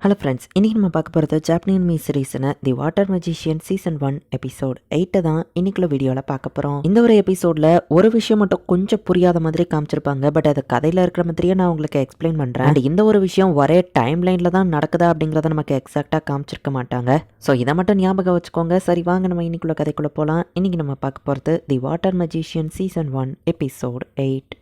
Hello friends இன்னைக்கு நம்ம பார்க்க போகிறது ஜாப்பனியன் மீ சீரீஸ்னு the water magician season one episode எயிட்டை தான் இன்னைக்குள்ள வீடியோவில் பார்க்க போகிறோம் இந்த ஒரு எபிசோடில் ஒரு விஷயம் மட்டும் கொஞ்சம் புரியாத மாதிரி காமிச்சிருப்பாங்க பட் அது கதையில் இருக்கிற மாதிரியே நான் உங்களுக்கு எக்ஸ்பிளைன் பண்ணுறேன் அண்ட் இந்த ஒரு விஷயம் ஒரே டைம் லைனில் தான் நடக்குதா அப்படிங்கிறத நமக்கு எக்ஸாக்டாக காமிச்சிருக்க மாட்டாங்க. ஸோ இதை மட்டும் ஞாபகம் வச்சுக்கோங்க. சரி வாங்க நம்ம இன்னைக்குள்ள கதைக்குள்ளே போகலாம் இன்றைக்கி நம்ம பார்க்க போகிறது the water magician season one episode eight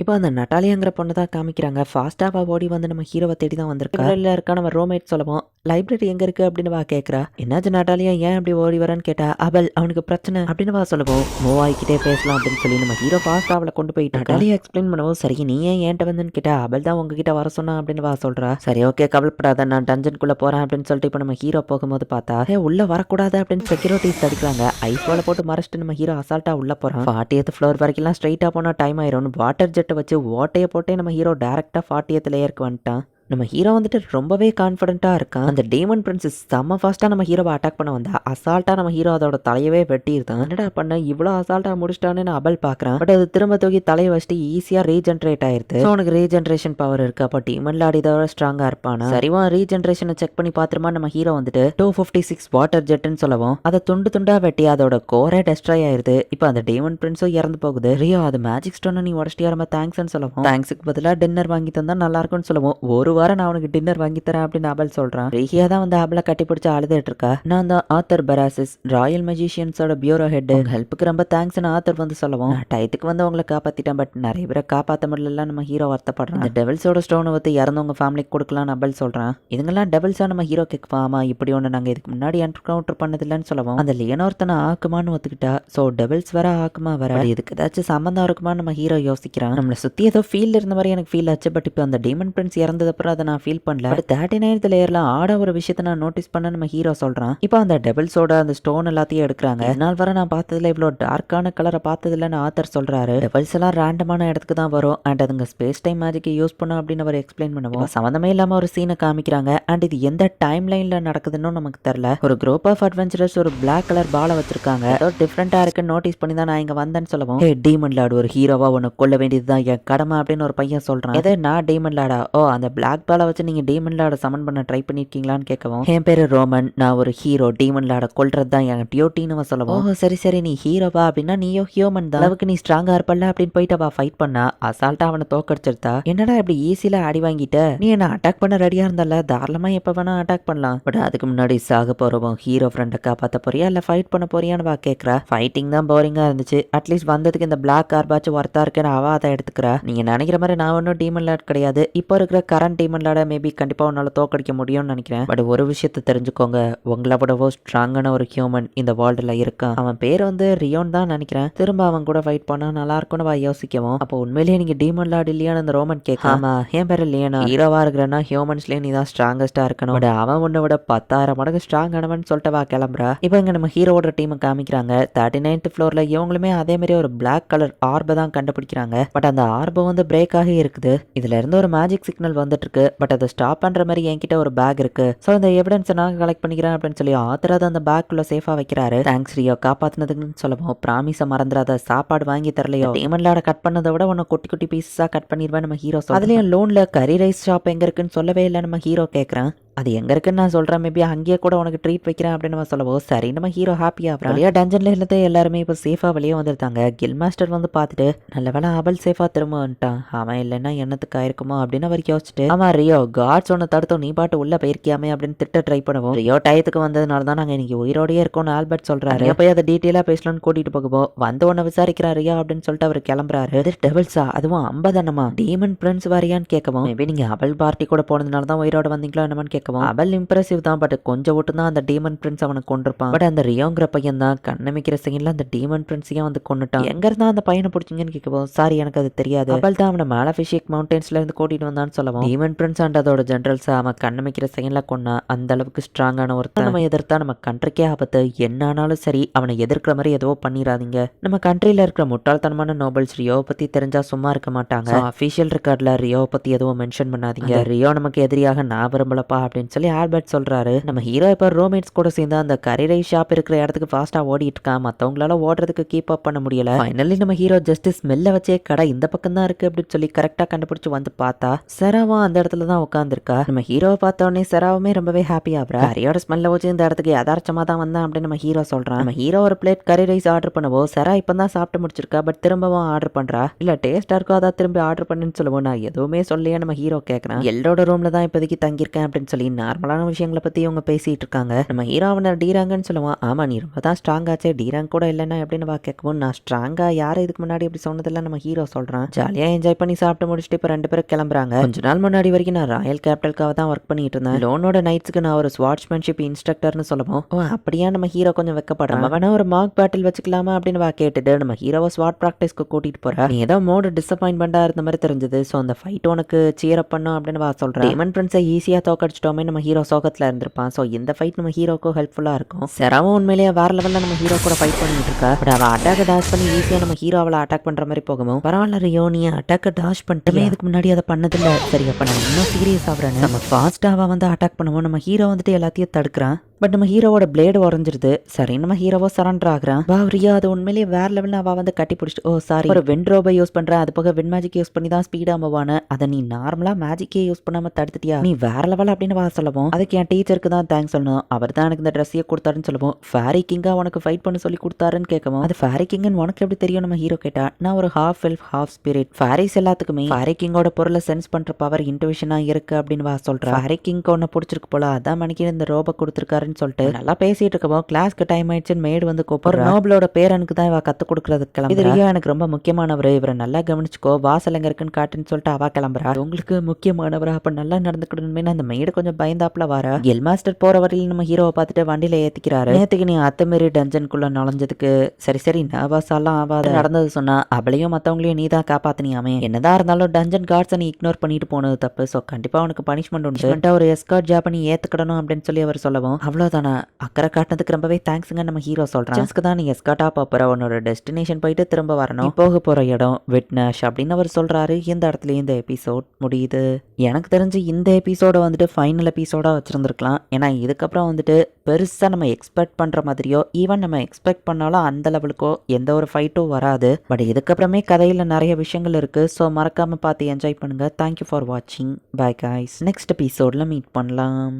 இப்போ அந்த நட்டாலியாங்கிற பொண்ணு தான் காமிக்கிறாங்க. ஃபாஸ்ட்டாக ஓடி வந்து நம்ம ஹீரோவை தேடி தான் வந்திருக்கா. இல்லை இருக்கா? நம்ம ரோமேட் சொல்லவும் லைப்ரரி எங்கே இருக்குது அப்படின்னு வா கேட்குறா என்னாச்சு நட்டாலியா? ஏன் அப்படி ஓடி வரேன்னு கேட்டா அவள் அவனுக்கு பிரச்சனை அப்படின்னு வா சொல்லவும் மூவ் ஆகிக்கிட்டே பேசலாம் அப்படின்னு சொல்லி நம்ம ஹீரோ ஃபாஸ்ட்டாக அவளை கொண்டு போயிட்டு நட்டாலியா எக்ஸ்பிளைன் பண்ணவும் சரி நீ ஏன் ஏன்ட்ட வந்துன்னு கேட்டா அவள் தான் உங்ககிட்ட வர சொன்னா அப்படின்னு வா சொல்றா. சரி ஓகே கவலைப்படாத நான் டஞ்சனுக்குள்ளே போகிறேன் அப்படின்னு சொல்லிட்டு இப்போ நம்ம ஹீரோ போகும்போது பார்த்தா ஏ உள்ளே வரக்கூடாது அப்படின்னு செக்யூரிட்டிஸ் தடுக்கிறாங்க. ஐஸ் வாலை போட்டு மறைச்சிட்டு நம்ம ஹீரோ அசால்ட்டாக உள்ளே போகிறான் ஃபார்ட்டியத் ஃப்ளோர் வரைக்கும்லாம் ஸ்ட்ரைட்டாக போனால் டைம் ஆயிரும். வாட்டர் ஜெட்டை வச்சு ஓட்டையை போட்டே நம்ம ஹீரோ டேரெக்டாக ஃபார்ட்டியத் லேயருக்கு வந்துட்டான். நம்ம ஹீரோ வந்துட்டு ரொம்பவே கான்ஃபிடென்ட்டாக இருக்கான் அந்த டேமன் பிரின்சஸ் செம்ம ஃபாஸ்ட்டாக நம்ம ஹீரோவை அட்டாக் பண்ண வந்தா அசால்ட்டாக நம்ம ஹீரோ அதோட தலையவே வெட்டியிருந்தான் என்னடா பண்ண? இவ்வளோ அசால்ட்டாக முடிச்சிட்டான்னு நான் அபல் பார்க்குறேன் பட் அது திரும்ப தூக்கி தலையை வச்சுட்டு ஈஸியாக ரீஜென்ரேட் ஆயிருது. ஸோ உனக்கு ரீஜென்ரேஷன் பவர் இருக்கு. அப்போ டீமன் லாடி இதோட ஸ்ட்ராங்காக இருப்பானா? சரிவா ரீஜென்ரேஷனை செக் பண்ணி பார்த்துருமா நம்ம ஹீரோ வந்துட்டு டூ ஃபிஃப்டி சிக்ஸ் வாட்டர் ஜெட்டுன்னு சொல்லவும் அதை துண்டு துண்டா வெட்டி அதோட கோரே டெஸ்ட்ராய் ஆயிருது. இப்போ அந்த டேமன் பிரின்ஸும் இறந்து போகுது. ரியோ அது மேஜிக் ஸ்டோனை நீ உடச்சிட்டியா? ரொம்ப தேங்க்ஸ்னு சொல்லவும். தேங்க்ஸுக்கு பதிலாக டின்னர் வாங்கி தந்தா நல்லா இருக்கும்னு சொல்லுவோம். ஒரு வாரம் நான் அவனுக்கு டின்னர் வாங்கி தரேன் அப்படின்னு அபல் சொல்றான். ரீஹியா தான் வந்து அபலை கட்டி பிடிச்சி அழுதுட்டு இருக்கா. நான் தான் ஆத்தர் பெராசிஸ் ராயல் மெஜிஷியன்ஸோட பியூரோ ஹெட் ஹெல்ப்புக்கு ரொம்ப தேங்க்ஸ்னு ஆத்தர் வந்து சொல்லவும். டயத்துக்கு வந்து உங்களை காப்பாத்திட்டேன் பட் நிறைய பேரை காப்பாற்ற முடியல நம்ம ஹீரோ வருத்தப்படுறான். இந்த டெவல்ஸோட ஸ்டோனை வந்து இறந்தவங்க ஃபேமிலிக்கு கொடுக்கலாம்னு அபல் சொல்றான். இதுங்கெல்லாம் டெவல்ஸா நம்ம ஹீரோ கேட்குவா ஆமா இப்படி ஒன்று நாங்கள் இதுக்கு முன்னாடி என்கவுண்டர் பண்ணதில்லைன்னு சொல்லவும். அந்த லியனோர்த்தனை ஆக்குமான்னு ஒத்துக்கிட்டா ஸோ டெவல்ஸ் வேற ஆக்குமா அது இதுக்கு ஏதாச்சும் சம்மந்தம் இருக்குமா நம்ம ஹீரோ யோசிக்கிறான். நம்மளை சுற்றி ஏதோ ஃபீல் இருந்த மாதிரி எனக்கு ஃபீல் ஆச்சு பட் இப்போ அந்த டேமன் பிரின்ஸ் இறந்தது சூப்பராக அதை நான் ஃபீல் பண்ணல. பட் தேர்ட்டி நைன்த் லேயர்ல ஆட ஒரு விஷயத்த நான் நோட்டீஸ் பண்ண நம்ம ஹீரோ சொல்றான். இப்போ அந்த டெபிள்ஸோட அந்த ஸ்டோன் எல்லாத்தையும் எடுக்கிறாங்க. இதனால் வர நான் பார்த்ததுல இவ்வளோ டார்க்கான கலரை பார்த்ததில்லன்னு ஆத்தர் சொல்றாரு. டெபிள்ஸ் எல்லாம் ரேண்டமான இடத்துக்கு தான் வரும். அண்ட் அதுங்க ஸ்பேஸ் டைம் மேஜிக்கை யூஸ் பண்ணும் அப்படின்னு அவர் எக்ஸ்பிளைன் பண்ணுவோம். சம்மந்தமே இல்லாம ஒரு சீனை காமிக்கிறாங்க. அண்ட் இது எந்த டைம் லைன்ல நடக்குதுன்னு நமக்கு தெரியல. ஒரு குரூப் ஆஃப் அட்வென்ச்சரஸ் ஒரு பிளாக் கலர் பாலை வச்சிருக்காங்க. ஏதோ டிஃப்ரெண்டா இருக்குன்னு நோட்டீஸ் பண்ணி தான் நான் இங்க வந்தேன்னு சொல்லுவோம். டீமன் லாடு ஒரு ஹீரோவா ஒன்னு கொல்ல வேண்டியதுதான் என் கடமை அப்படின்னு ஒரு பையன் சொல்றான். எது நான் டீமன் லாடா ஓ அந்த பிளாக் பாலை வச்சு நீங்கள் டீமன் லாட சமன் பண்ண ட்ரை பண்ணிருக்கீங்களான்னு கேட்கவும் என் பேர் ரோமன். நான் ஒரு ஹீரோ டீமன் லாட கொள்றது தான் என் டியோட்டின்னு சொல்லுவோம். ஓ சரி சரி. நீ ஹீரோவா அப்படின்னா நீயோ ஹியூமன் தான். அளவுக்கு நீ ஸ்ட்ராங்காக இருப்பல்ல அப்படின்னு போயிட்டு அவள் ஃபைட் பண்ணா. அசால்ட்டாக அவனை தோக்கடிச்சிருத்தா? என்னடா இப்படி ஈஸியில அடி வாங்கிட்ட? நீ என்ன அட்டாக் பண்ண ரெடியாக இருந்தால? தாராளமாக எப்போ வேணா அட்டாக் பண்ணலாம். பட் அதுக்கு முன்னாடி சாக போகிறவன் ஹீரோ ஃப்ரெண்டை காப்பாற்ற போறியா? இல்லை ஃபைட் பண்ண போறியான்னு வா கேட்குறா ஃபைட்டிங் தான் போரிங்காக இருந்துச்சு. அட்லீஸ்ட் வந்ததுக்கு இந்த பிளாக் கார்பாச்சும் ஒர்த்தா இருக்குன்னு அவ அதை எடுத்துக்கிறா. நீங்க நினைக்கிற மாதிரி நான் ஒன்றும் டீமன் லாட் கிடையாது. இப்போ இருக்கிற கரண்ட் டீமன் மேபி கண்டிப்பாக உன்னால தோக்கடிக்க முடியும்னு நினைக்கிறேன். பட் ஒரு விஷயத்த தெரிஞ்சுக்கோங்க. உங்களை விடவோ ஸ்ட்ராங்கான ஒரு ஹியூமன் இந்த வேர்ல்டுல இருக்கான் அவன் பேர் வந்து ரியோன் தான் நினைக்கிறேன். திரும்ப அவன் கூட ஃபைட் பண்ணா நல்லா இருக்கும்னு வா யோசிக்கவும். அப்போ உண்மையிலேயே நீங்க டீமன் லார்டு இல்லையான்னு அந்த ரோமன் கேட்க ஆமா என் பேர் இல்லையானா ஹீரோவாக இருக்கிறனா ஹியூமன்ஸ்லேயே நீ தான் ஸ்ட்ராங்கஸ்டாக இருக்கணும். பட் அவன் உன்னை விட பத்தாயிரம் மடங்கு ஸ்ட்ராங்கானவன் சொல்லிட்டு வா கிளம்புறா. இப்போ இங்கே நம்ம ஹீரோட டீமை காமிக்கிறாங்க. தேர்ட்டி நைன்த் ஃப்ளோரில் இவங்களுமே அதே மாதிரி ஒரு பிளாக் கலர் ஆர்பை தான் கண்டுபிடிக்கிறாங்க. பட் அந்த ஆர்பை வந்து பிரேக் ஆகி இருக்குது. இதுல இருந்து ஒரு மேஜிக் சிக்னல் வந்துட்டு இருக்கு. பட் அதை ஸ்டாப் பண்ற மாதிரி என்கிட்ட ஒரு பேக் இருக்கு. ஸோ இந்த எவிடன்ஸை நான் கலெக்ட் பண்ணிக்கிறேன் அப்படின்னு சொல்லி ஆத்தர் அதை அந்த பேக்குள்ள சேஃபா வைக்கிறாரு. தேங்க்ஸ் ரியோ காப்பாத்தினதுக்குன்னு சொல்லுவோம். ப்ராமிஸை மறந்துடாத சாப்பாடு வாங்கி தரலையோ. டேமன்லாட கட் பண்ணதை விட உன்னை குட்டி குட்டி பீஸஸா கட் பண்ணிடுவேன் நம்ம ஹீரோ அதுலயும் லோன்ல கறி ரைஸ் ஷாப் எங்க இருக்குன்னு சொல்லவே இல்லை நம்ம ஹீரோ கேட்கறேன் அது எங்க இருக்குன்னு நான் சொல்றேன். மேபி அங்கேயே கூட உனக்கு ட்ரீட் வைக்கிறேன் அப்படின்னு நம்ம சொல்லவோ சரி நம்ம ஹீரோ ஹாப்பியா வழியா டஞ்சன்ல இருந்து எல்லாருமே இப்போ சேஃபா வெளியே வந்திருந்தாங்க கில் மாஸ்டர் வந்து பார்த்துட்டு நல்ல வேலை அவள் சேஃபா திரும்ப வந்துட்டான். அவன் இல்லைன்னா என்னத்துக்கு ஆயிருக்குமோ அப்படின்னு அவர் யோசிச்சுட்டு ஆமா ரியோ காட்ஸ் ஒன்று தடுத்தோம். நீ பாட்டு உள்ள போயிருக்கியாமே அப்படின்னு திட்ட ட்ரை பண்ணுவோம். ரியோ டயத்துக்கு வந்ததுனால தான் நாங்க இன்னைக்கு உயிரோடயே இருக்கோம்னு ஆல்பர்ட் சொல்றாரு. போய் அதை டீட்டெயிலா பேசலாம்னு கூட்டிட்டு போகுவோம் வந்து உன்னை விசாரிக்கிறான் ரியா அப்படின்னு சொல்லிட்டு அவர் கிளம்புறாரு. இது டெபிள்ஸா அதுவும் ஐம்பதனமா டீமன் பிரின்ஸ் வாரியான்னு கேட்கவும் மேபி நீங்க அவள் பார்ட்டி கூட போனதுனால தான் உயிரோட வந்தீங்களா என்னமான்னு கேட்கவும். அவள் இம்ப்ரெசிவ் தான் பட் கொஞ்சம் விட்டு தான் அந்த டீமன் பிரின்ஸ் அவனை கொண்டிருப்பான் பட் அந்த ரியோங்கிற பையன் தான் கண்ணமிக்கிற செகண்ட்ல அந்த டீமன் பிரின்ஸையும் வந்து கொண்டுட்டான் எங்க இருந்தா அந்த பையனை பிடிச்சிங்கன்னு கேட்கவும். சாரி எனக்கு அது தெரியாது. அவள் தான் அவனை மேலபிஷேக் மவுண்டன்ஸ்ல இருந்து கூட்டிட்டு வந்தான்னு சொல்லவும். டீமன் பிரின்ஸ் அண்ட் அதோட ஜென்ரல்ஸ் அவன் கண்ணமிக்கிற செகண்ட்ல கொண்டா அந்த அளவுக்கு ஸ்ட்ராங்கான ஒருத்தன். நம்ம எதிர்த்தா நம்ம கண்ட்ரிக்கே ஆபத்து. என்ன ஆனாலும் சரி அவனை எதிர்க்கிற மாதிரி எதுவோ பண்ணிடாதீங்க நம்ம கண்ட்ரில இருக்கிற முட்டாள்தனமான நோபல்ஸ் ரியோ பத்தி தெரிஞ்சா சும்மா இருக்க மாட்டாங்க. அஃபிஷியல் ரெக்கார்ட்ல ரியோ பத்தி எதுவும் மென்ஷன் பண்ணாதீங்க. ரியோ நமக்கு எதிரியாக நான் விரும்பலப்பா அப்படின்னு சொல்லி ஆல்பர்ட் சொல்றாரு. நம்ம ஹீரோ இப்போ ரோமேட்ஸ் கூட சேர்ந்து அந்த கறி ரைஸ் ஷாப் இருக்கிற இடத்துக்கு ஃபாஸ்ட்டாக ஓடிட்டு இருக்கான் மற்றவங்களால ஓடுறதுக்கு கீப் அப் பண்ண முடியல. ஃபைனலி நம்ம ஹீரோ ஜஸ்ட் ஸ்மெல்ல வச்சே கடை இந்த பக்கம் தான் இருக்கு அப்படின்னு சொல்லி கரெக்டா கண்டுபிடிச்சு வந்து பார்த்தா செராவும் அந்த இடத்துல தான் உட்காந்துருக்கா நம்ம ஹீரோவை பார்த்த உடனே செராவுமே ரொம்பவே ஹாப்பி ஆகுறா. கரியோட ஸ்மெல்ல வச்சு இந்த இடத்துக்கு யதார்த்தமாக தான் வந்தேன் அப்படின்னு நம்ம ஹீரோ சொல்றான். நம்ம ஹீரோ ஒரு பிளேட் கறி ரைஸ் ஆர்டர் பண்ணவோ செரா இப்போ தான் சாப்பிட்டு முடிச்சிருக்கா பட் திரும்பவும் ஆர்டர் பண்ணுறா இல்ல டேஸ்ட்டாக இருக்கோ அதான் திரும்பி ஆர்டர் பண்ணுன்னு சொல்லுவோம் நான் எதுவுமே சொல்லியே நம்ம ஹீரோ கேட்கறான் எல்லோட ரூம்ல தான் இப்போதைக்கு தங்கியிருக்கேன் அப்படின்னு சொல்லி நார்மலான விஷயங்களை பற்றி இவங்க பேசிகிட்டு இருக்காங்க. நம்ம ஹீரோ அவனை டீராங்கன்னு சொல்லுவான். ஆமாம் நீ ரொம்ப தான் ஸ்ட்ராங் ஆச்சே. டீராங் கூட இல்லைன்னா எப்படின்னு வா கேட்கவும் நான் ஸ்ட்ராங்காக யார் இதுக்கு முன்னாடி இப்படி சொன்னதில்ல நம்ம ஹீரோ சொல்கிறான் ஜாலியாக என்ஜாய் பண்ணி சாப்பிட்டு முடிச்சுட்டு இப்போ ரெண்டு பேரும் கிளம்புறாங்க. கொஞ்ச நாள் முன்னாடி வரைக்கும் நான் ராயல் கேபிட்டலுக்காக தான் ஒர்க் பண்ணிட்டு இருந்தேன். லோனோட நைட்ஸ்க்கு நான் ஒரு ஸ்வாட்ச்மேன்ஷிப் இன்ஸ்ட்ரக்டர்னு சொல்லுவோம். ஓ அப்படியா நம்ம ஹீரோ கொஞ்சம் வெக்கப்படுறான். நம்ம வேணா ஒரு மார்க் பேட்டில் வச்சுக்கலாமா அப்படின்னு வா கேட்டுட்டு நம்ம ஹீரோவை ஸ்வாட் ப்ராக்டிஸ்க்கு கூட்டிட்டு போகிறேன் நீ ஏதோ மோடு டிசப்பாயின்மெண்டா இருந்த மாதிரி தெரிஞ்சது. ஸோ அந்த ஃபைட் உனக்கு சீரப் பண்ணும் அப்படின்னு வா சொல்கிறேன் டேமன் பிரின்ஸை ஈஸியாக தோக்கடிச்சிட்டோம்? நம்ம ஹீரோ சோகத்துல இருந்திருப்பான். ஸோ இந்த ஃபைட் நம்ம ஹீரோக்கும் ஹெல்ப்ஃபுல்லா இருக்கும். செரவும் உண்மையிலேயே வேற லெவல்ல நம்ம ஹீரோ கூட ஃபைட் பண்ணிட்டு இருக்கா. பட் அவ அட்டாக் டாஷ் பண்ணி ஈஸியா நம்ம ஹீரோ அவளை அட்டாக் பண்ற மாதிரி போகவும் பரவாயில்ல ரியோ நீ அட்டாக் டாஷ் பண்ணிட்டுமே இதுக்கு முன்னாடி அதை பண்ணதில்ல. சரி அப்ப நான் இன்னும் சீரியஸ் ஆகுறேன் நம்ம ஃபாஸ்ட்டாக வந்து அட்டாக் பண்ணுவோம் நம்ம ஹீரோ வந்துட்டு எல்லாத்தையும் தடுக்கிறான். பட் நம்ம ஹீரோவோட பிளேடு உடஞ்சிருது சரி நம்ம ஹீரோவோ சரண்டர் ஆகுறான். வா ரியா அது உண்மையிலேயே வேற லெவலில் அவள் வந்து கட்டி பிடிச்சிட்டு ஓ சாரி ஒரு வென்ட்ரோபை யூஸ் பண்றேன். அது போக வென் மேஜிக் யூஸ் பண்ணி தான் ஸ்பீடாக மூவான அதை நீ நார்மலாக மேஜிக்கே யூஸ் பண்ணாம தடுத்துட்டியா? நீ வேற லெவல் அப்படின்னு வா சொல்லவும். அதுக்கு என் டீச்சருக்கு தான் தேங்க்ஸ் சொல்லணும். அவர் தான் எனக்கு இந்த ட்ரெஸ்ஸையே கொடுத்தாருன்னு சொல்லுவோம். ஃபேரி கிங்காக உனக்கு ஃபைட் பண்ண சொல்லி கொடுத்தாருன்னு கேட்கவும். அது ஃபேரி கிங்னு உனக்கு எப்படி தெரியும் நம்ம ஹீரோ கேட்டா? நான் ஒரு half elf half spirit fairies எல்லாத்துக்குமே ஃபேரி கிங்கோட பொருளை சென்ஸ் பண்ணுற பவர் இன்டுவிஷனா இருக்கு அப்படின்னு வா சொல்கிறேன் ஃபேரி கிங்க்கு ஒன்று பிடிச்சிருக்கு போல. அதான் மணிக்கு இந்த ரோபை கொடுத்துருக்காருன்னு சொல்லிட்டு நல்லா பேசிட்டு இருக்கபோ கிளாஸ்க்கு டைம் ஆயிடுச்சுன்னு மேடு வந்து கூப்பிடுற. நோபலோட பேரனுக்கு தான் இவ கத்து கொடுக்கறதுக்கு கிளம்புறா. இது ரியா எனக்கு ரொம்ப முக்கியமானவர். இவரை நல்லா கவனிச்சுக்கோ வாசல் எங்க இருக்குன்னு காட்டுன்னு சொல்லிட்டு அவ கிளம்புறா. உங்களுக்கு முக்கியமானவரா அப்ப நல்லா நடந்துக்கணுமே அந்த மேடு கொஞ்சம் பயந்தாப்புல வர. எல் மாஸ்டர் போற வரையில நம்ம ஹீரோவை பார்த்துட்டு வண்டியில ஏத்திக்கிறாரு. நேத்துக்கு நீ அத்தமாரி டஞ்சனுக்குள்ள நுழைஞ்சதுக்கு சரி சரி நர்வஸாலாம் ஆகாத நடந்தது சொன்னா அவளையும் மத்தவங்களையும் நீ தான் காப்பாத்தினியாமே என்னதான் இருந்தாலும் டஞ்சன் கார்ட்ஸை நீ இக்னோர் பண்ணிட்டு போனது தப்பு. ஸோ கண்டிப்பா உனக்கு பனிஷ்மெண்ட் உண்டு. ஒரு எஸ்கார்ட் ஜாப் பண்ணி ஏத்துக்கிடணும் அப்படின்னு சொல்லி அவர் சொல்லவும். அவ்வளவுதானா? அக்கறை காட்டினதுக்கு ரொம்பவே தேங்க்ஸுங்க நம்ம ஹீரோ சொல்றான். ஜஸ்க்கு தான் நீ எஸ்கார்ட்டா போற. உன்னோட டெஸ்டினேஷன் போயிட்டு திரும்ப வரணும். போக போற இடம் விட்னஷ் அப்படின்னு அவர் சொல்றாரு. இந்த இடத்துல இந்த எபிசோட் முடியுது. எனக்கு தெரிஞ்சு இந்த எபிசோட வந்துட்டு ஃபைனல் எபிசோடா வச்சிருந்திருக்கலாம். ஏன்னா இதுக்கப்புறம் வந்துட்டு பெருசா நம்ம எக்ஸ்பெக்ட் பண்ற மாதிரியோ ஈவன் நம்ம எக்ஸ்பெக்ட் பண்ணாலும் அந்த லெவலுக்கோ எந்த ஒரு ஃபைட்டும் வராது. பட் இதுக்கப்புறமே கதையில நிறைய விஷயங்கள் இருக்கு. ஸோ மறக்காம பார்த்து என்ஜாய் பண்ணுங்க. தேங்க்யூ ஃபார் வாட்சிங் பை காய்ஸ் நெக்ஸ்ட் எபிசோட்ல மீட் பண்ணலாம்.